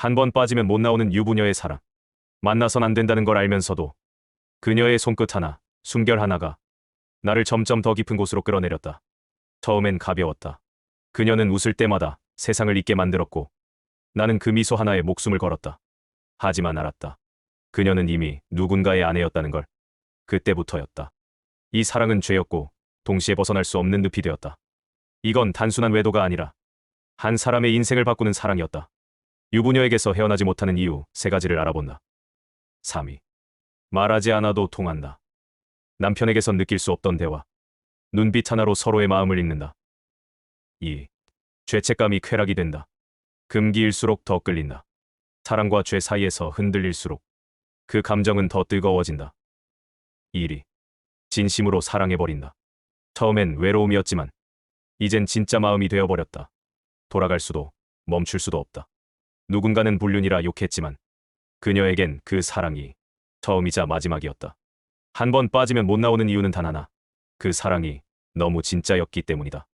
한 번 빠지면 못 나오는 유부녀의 사랑. 만나선 안 된다는 걸 알면서도 그녀의 손끝 하나, 숨결 하나가 나를 점점 더 깊은 곳으로 끌어내렸다. 처음엔 가벼웠다. 그녀는 웃을 때마다 세상을 잊게 만들었고 나는 그 미소 하나에 목숨을 걸었다. 하지만 알았다. 그녀는 이미 누군가의 아내였다는 걸. 그때부터였다. 이 사랑은 죄였고 동시에 벗어날 수 없는 늪이 되었다. 이건 단순한 외도가 아니라 한 사람의 인생을 바꾸는 사랑이었다. 유부녀에게서 헤어나지 못하는 이유 세 가지를 알아본다. 3위. 말하지 않아도 통한다. 남편에게선 느낄 수 없던 대화. 눈빛 하나로 서로의 마음을 읽는다. 2. 죄책감이 쾌락이 된다. 금기일수록 더 끌린다. 사랑과 죄 사이에서 흔들릴수록 그 감정은 더 뜨거워진다. 1위. 진심으로 사랑해버린다. 처음엔 외로움이었지만 이젠 진짜 마음이 되어버렸다. 돌아갈 수도 멈출 수도 없다. 누군가는 불륜이라 욕했지만 그녀에겐 그 사랑이 처음이자 마지막이었다. 한 번 빠지면 못 나오는 이유는 단 하나. 그 사랑이 너무 진짜였기 때문이다.